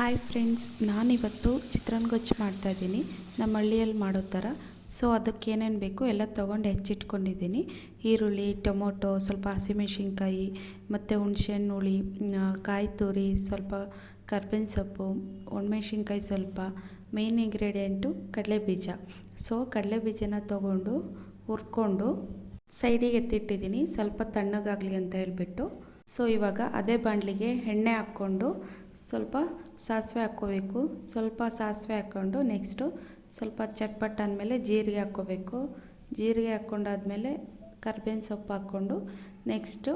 Hi friends ನಾನಿವತ್ತು ಚಿತ್ರಾನ್ನ ಗೊಜ್ಜು ಮಾಡ್ತಾಯಿದ್ದೀನಿ. ನಮ್ಮ ಹಳ್ಳಿಯಲ್ಲಿ ಮಾಡೋ ಥರ. ಸೊ ಅದಕ್ಕೆ ಏನೇನು ಬೇಕು ಎಲ್ಲ ತೊಗೊಂಡು ಹೆಚ್ಚಿಟ್ಕೊಂಡಿದ್ದೀನಿ. ಈರುಳ್ಳಿ, ಟೊಮೊಟೊ, ಸ್ವಲ್ಪ ಹಸಿಮೆಣ್ಸಿನ್ಕಾಯಿ, ಮತ್ತು ಹುಣ್ಸೆಹಣ್ಣು ಹುಳಿ ಕಾಯಿ ತುರಿ, ಸ್ವಲ್ಪ ಕರ್ಬೇವಿನ ಸೊಪ್ಪು, ಒಣಮೆಣ್ಸಿನ್ಕಾಯಿ ಸ್ವಲ್ಪ ಮೇನ್ ಇಂಗ್ರೀಡಿಯೆಂಟು ಕಡಲೆಬೀಜ ಸೊ ಕಡಲೆಬೀಜನ ತೊಗೊಂಡು ಹುರ್ಕೊಂಡು ಸೈಡಿಗೆ ಎತ್ತಿಟ್ಟಿದ್ದೀನಿ. ಸ್ವಲ್ಪ ತಣ್ಣಗಾಗಲಿ ಅಂತ ಹೇಳ್ಬಿಟ್ಟು. ಸೊ ಇವಾಗ ಅದೇ ಬಾಣಲಿಗೆ ಎಣ್ಣೆ ಹಾಕ್ಕೊಂಡು ಸ್ವಲ್ಪ ಸಾಸಿವೆ ಹಾಕ್ಕೋಬೇಕು. ಸ್ವಲ್ಪ ಸಾಸಿವೆ ಹಾಕ್ಕೊಂಡು ನೆಕ್ಸ್ಟು ಸ್ವಲ್ಪ ಚಟ್ಪಟ್ ಅಂದಮೇಲೆ ಜೀರಿಗೆ ಹಾಕ್ಕೋಬೇಕು. ಜೀರಿಗೆ ಹಾಕ್ಕೊಂಡಾದ್ಮೇಲೆ ಕರ್ಬೇವಿನ ಸೊಪ್ಪು ಹಾಕ್ಕೊಂಡು ನೆಕ್ಸ್ಟು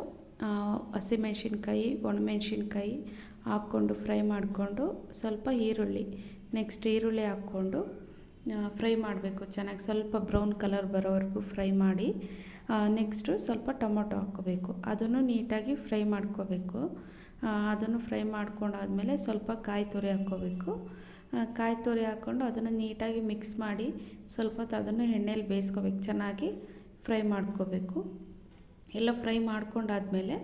ಹಸಿಮೆಣ್ಸಿನ್ಕಾಯಿ, ಒಣಮೆಣ್ಸಿನ್ಕಾಯಿ ಹಾಕ್ಕೊಂಡು ಫ್ರೈ ಮಾಡಿಕೊಂಡು ಸ್ವಲ್ಪ ಈರುಳ್ಳಿ. ನೆಕ್ಸ್ಟ್ ಈರುಳ್ಳಿ ಹಾಕ್ಕೊಂಡು ಫ್ರೈ ಮಾಡಬೇಕು. ಚೆನ್ನಾಗಿ ಸ್ವಲ್ಪ ಬ್ರೌನ್ ಕಲರ್ ಬರೋವರೆಗೂ ಫ್ರೈ ಮಾಡಿ ನೆಕ್ಸ್ಟು ಸ್ವಲ್ಪ ಟೊಮೊಟೊ ಹಾಕ್ಕೋಬೇಕು. ಅದನ್ನು ನೀಟಾಗಿ ಫ್ರೈ ಮಾಡ್ಕೋಬೇಕು. ಅದನ್ನು ಫ್ರೈ ಮಾಡ್ಕೊಂಡಾದ್ಮೇಲೆ ಸ್ವಲ್ಪ ಕಾಯಿ ತುರಿ ಹಾಕ್ಕೋಬೇಕು. ಕಾಯಿ ತುರಿ ಹಾಕ್ಕೊಂಡು ಅದನ್ನು ನೀಟಾಗಿ ಮಿಕ್ಸ್ ಮಾಡಿ ಸ್ವಲ್ಪ ಹೊತ್ತು ಅದನ್ನು ಎಣ್ಣೆಯಲ್ಲಿ ಬೇಯಿಸ್ಕೋಬೇಕು. ಚೆನ್ನಾಗಿ ಫ್ರೈ ಮಾಡ್ಕೋಬೇಕು. ಎಲ್ಲ ಫ್ರೈ ಮಾಡ್ಕೊಂಡಾದ್ಮೇಲೆ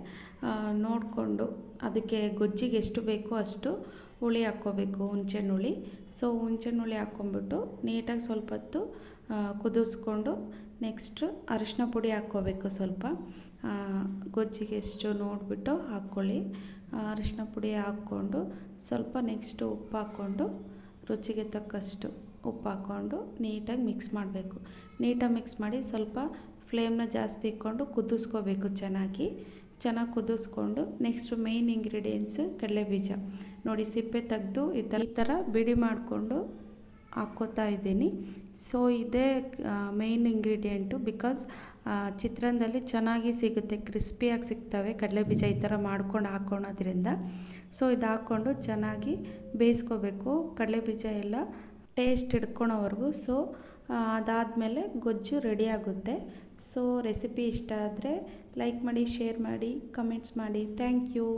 ನೋಡಿಕೊಂಡು ಅದಕ್ಕೆ ಗೊಜ್ಜಿಗೆ ಎಷ್ಟು ಬೇಕೋ ಅಷ್ಟು ಹುಳಿ ಹಾಕ್ಕೋಬೇಕು, ಹುಣ್ಸೆಹಣ್ಣು ಹುಳಿ. ಸೊ ಹುಣ್ಸೆಹಣ್ಣು ಹುಳಿ ಹಾಕ್ಕೊಂಬಿಟ್ಟು ನೀಟಾಗಿ ಸ್ವಲ್ಪ ಹೊತ್ತು ಕುದಿಸ್ಕೊಂಡು ನೆಕ್ಸ್ಟು ಅರಿಶಿನ ಪುಡಿ ಹಾಕ್ಕೋಬೇಕು ಸ್ವಲ್ಪ. ಗೊಜ್ಜಿಗೆ ಎಷ್ಟು ನೋಡಿಬಿಟ್ಟು ಹಾಕ್ಕೊಳ್ಳಿ. ಅರಿಶಿನ ಪುಡಿ ಹಾಕ್ಕೊಂಡು ಸ್ವಲ್ಪ ನೆಕ್ಸ್ಟು ಉಪ್ಪು ಹಾಕ್ಕೊಂಡು ರುಚಿಗೆ ತಕ್ಕಷ್ಟು ಉಪ್ಪು ಹಾಕ್ಕೊಂಡು ನೀಟಾಗಿ ಮಿಕ್ಸ್ ಮಾಡಬೇಕು. ನೀಟಾಗಿ ಮಿಕ್ಸ್ ಮಾಡಿ ಸ್ವಲ್ಪ ಫ್ಲೇಮ್ನ ಜಾಸ್ತಿ ಇಟ್ಕೊಂಡು ಕುದಿಸ್ಕೋಬೇಕು ಚೆನ್ನಾಗಿ. ಚೆನ್ನಾಗಿ ಕುದಿಸ್ಕೊಂಡು ನೆಕ್ಸ್ಟ್ ಮೇಯ್ನ್ ಇಂಗ್ರೀಡಿಯೆಂಟ್ಸ್ ಕಡಲೆಬೀಜ ನೋಡಿ ಸಿಪ್ಪೆ ತೆಗೆದು ಈ ಥರ ಈ ಥರ ಬಿಡಿ ಮಾಡಿಕೊಂಡು ಹಾಕ್ಕೋತಾ ಇದ್ದೀನಿ. ಸೊ ಇದೇ ಮೇಯ್ನ್ ಇಂಗ್ರೀಡಿಯೆಂಟು ಬಿಕಾಸ್ ಚಿತ್ರಾನ್ನದಲ್ಲಿ ಚೆನ್ನಾಗಿ ಸಿಗುತ್ತೆ ಕ್ರಿಸ್ಪಿಯಾಗಿ ಸಿಗ್ತವೆ ಕಡಲೆಬೀಜ ಈ ಥರ ಮಾಡ್ಕೊಂಡು ಹಾಕ್ಕೊಳೋದ್ರಿಂದ ಸೊ ಇದು ಹಾಕ್ಕೊಂಡು ಚೆನ್ನಾಗಿ ಬೇಯಿಸ್ಕೋಬೇಕು. ಕಡಲೆಬೀಜ ಎಲ್ಲ ಟೇಸ್ಟ್ ಹಿಡ್ಕೊಳೋವರೆಗೂ. ಸೊ ಅದಾದಮೇಲೆ ಗೊಜ್ಜು ರೆಡಿ ಆಗುತ್ತೆ. ಸೊ ರೆಸಿಪಿ ಇಷ್ಟ ಆದರೆ ಲೈಕ್ ಮಾಡಿ ಶೇರ್ ಮಾಡಿ ಕಮೆಂಟ್ಸ್ ಮಾಡಿ. Thank you